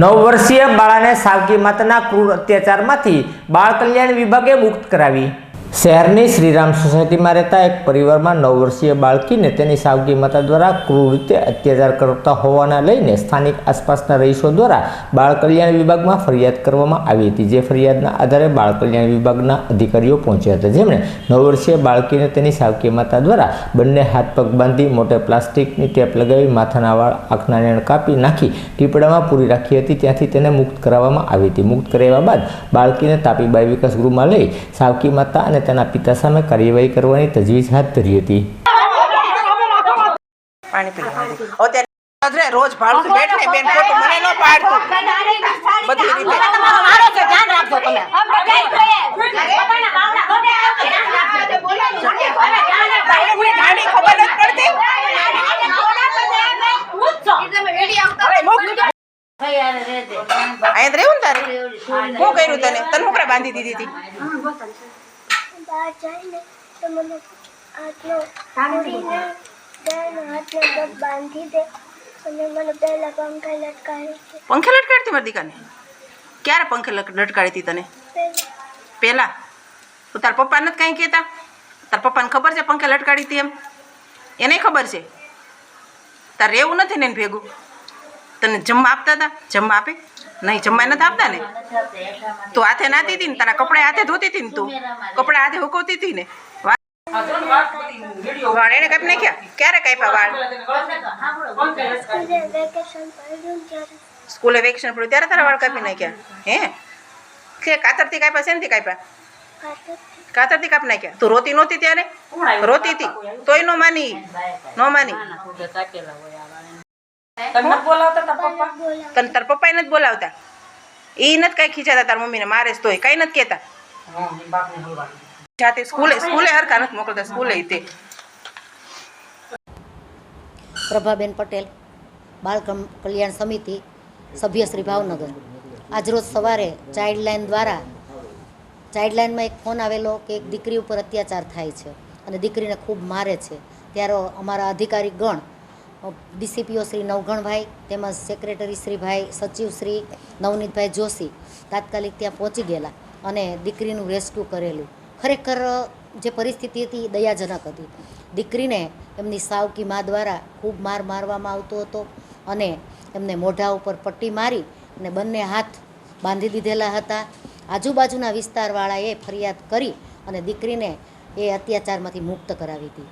નવ વર્ષીય બાળાને સાવકી માતાના ક્રૂર અત્યાચારમાંથી બાળ કલ્યાણ વિભાગે મુક્ત કરાવી. શહેરની શ્રીરામ સોસાયટીમાં રહેતા એક પરિવારમાં નવ વર્ષીય બાળકીને તેની સાવકી માતા દ્વારા ક્રૂર રીતે અત્યાચાર કરતા હોવાના લઈને સ્થાનિક આસપાસના રહીશો દ્વારા બાળ કલ્યાણ વિભાગમાં ફરિયાદ કરવામાં આવી હતી, જે ફરિયાદના આધારે બાળ કલ્યાણ વિભાગના અધિકારીઓ પહોંચ્યા હતા. જેમણે નવ વર્ષીય બાળકીને તેની સાવકી માતા દ્વારા બંને હાથ પગ બાંધી મોટે પ્લાસ્ટિકની ટેપ લગાવી માથાના વાળ, આંખના નેણ કાપી નાખી ટીપડામાં પૂરી રાખી હતી, ત્યાંથી તેને મુક્ત કરાવવામાં આવી હતી. મુક્ત કરાવ્યા બાદ બાળકીને તાપી બાય વિકાસ ગૃહમાં લઈ સાવકી માતા અને તેના પિતા સામે કાર્યવાહી કરવાની તજવીજ હાથ ધરી હતી. રોજ ભાડું બેઠ ને બેન ખોટું મને ન પાડતું. બધી રીતે. ગાડી ખબર નથી પડતી અરે મૂક. અહીંયા રહેવું ને તારે? શું કર્યું તને? તને મોકરા બાંધી દીધી હતી? બહાર જઈને તો મને હાથનો મૂડીને બેનો હાથને પગ બાંધી દે. અને મને પહેલા પંખા લટકાવી છે. પંખે લટકાડતી મારી દીકાને? ક્યારે પંખે લટ- લટકાડી હતી તને? પહેલાં? તો તાર પપ્પા નથી કાંઈ કહેતા? તાર પપ્પાને ખબર છે પંખે લટકાડી હતી એમ? એને ખબર છે? તારે રહેવું નથી ને એને ભેગું? તને જમવા આપતા હતા? જમવા આપે? નહીં, જમવા નથી આપતા ને? તું હાથે નાતી હતી ને, તારા કપડા હાથે ધોતી હતી ને તું? કપડા હાથે હુકવતી હતી ને? વાળ એને કાપી નાખ્યા? ક્યારે કાપ્યા વાળ? સ્કૂલે વેકેશન પડ્યું, ત્યારે તારા વાળ કાપી નાખ્યા? હે? કે કાતરથી કાપ્યા, શેનથી કાપ્યા? કાતરથી કાપ નાખ્યા? તું રોતી નહોતી ત્યારે? રોતી હતી? તોય નો માની. નો માની. બોલા તને તાર પપ્પાએ નથી બોલાવતા. એ નથી કાંઈ ખીચાતા તાર મમ્મીને મારે જ તોય. કઈ નથી કહેતા. જાતે સ્કૂલે સ્કૂલે હરખા નથી મોકલતા સ્કૂલે તે. પ્રભાબેન પટેલ બાળ કલ્યાણ સમિતિ સભ્ય શ્રી ભાવનગર. આજરોજ સવારે ચાઇલ્ડલાઇન દ્વારા ચાઇલ્ડલાઇનમાં એક ફોન આવેલો કે એક દીકરી ઉપર અત્યાચાર થાય છે અને દીકરીને ખૂબ મારે છે. ત્યારે અમારા અધિકારી ગણ ડીસીપીઓ શ્રી નવગણભાઈ તેમજ સેક્રેટરી શ્રી ભાઈ સચિવ શ્રી નવનીતભાઈ જોશી તાત્કાલિક ત્યાં પહોંચી ગયેલા અને દીકરીનું રેસ્ક્યુ કરેલું. ખરેખર જે પરિસ્થિતિ હતી દયાજનક હતી. દીકરીને એમની સાવકી મા દ્વારા ખૂબ માર મારવામાં આવતો હતો અને એમને મોઢા ઉપર પટ્ટી મારી અને બંને હાથ બાંધી દીધેલા હતા. આજુબાજુના વિસ્તારવાળાએ ફરિયાદ કરી અને દીકરીને એ અત્યાચારમાંથી મુક્ત કરાવી હતી.